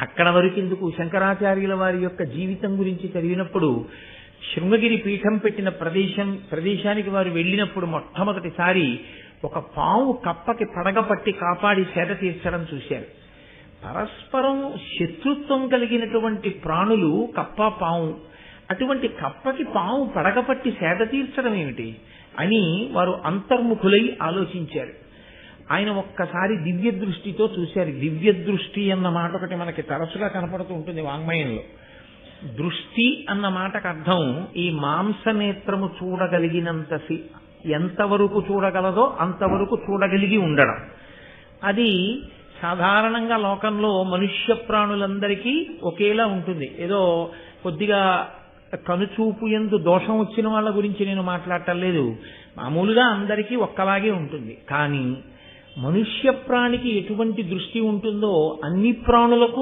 అక్కడ వరకు ఎందుకు శంకరాచార్యుల వారి యొక్క జీవితం గురించి చదివినప్పుడు శృంగగిరి పీఠం పెట్టిన ప్రదేశం ప్రదేశానికి వారు వెళ్ళినప్పుడు మొట్టమొదటిసారి ఒక పాము కప్పకి పడగపట్టి కాపాడి సేద తీర్చడం చూశారు. పరస్పరం శత్రుత్వం కలిగినటువంటి ప్రాణులు కప్ప పాము అటువంటి కప్పకి పాము పడగపట్టి సేద తీర్చడం ఏమిటి అని వారు అంతర్ముఖులై ఆలోచించారు. ఆయన ఒక్కసారి దివ్య దృష్టితో చూశారు. దివ్య దృష్టి అన్న మాట ఒకటి మనకి తరచుగా కనపడుతూ ఉంటుంది వాంగ్మయంలో. దృష్టి అన్న మాటకు అర్థం ఈ మాంసనేత్రము చూడగలిగినంత సి- ఎంతవరకు చూడగలదో అంతవరకు చూడగలిగి ఉండడం. అది సాధారణంగా లోకంలో మనుష్య ప్రాణులందరికీ ఒకేలా ఉంటుంది. ఏదో కొద్దిగా కనుచూపు ఎందు దోషం వచ్చిన వాళ్ళ గురించి నేను మాట్లాడటం లేదు. మామూలుగా అందరికీ ఒక్కలాగే ఉంటుంది. కానీ మనుష్య ప్రాణికి ఎటువంటి దృష్టి ఉంటుందో అన్ని ప్రాణులకు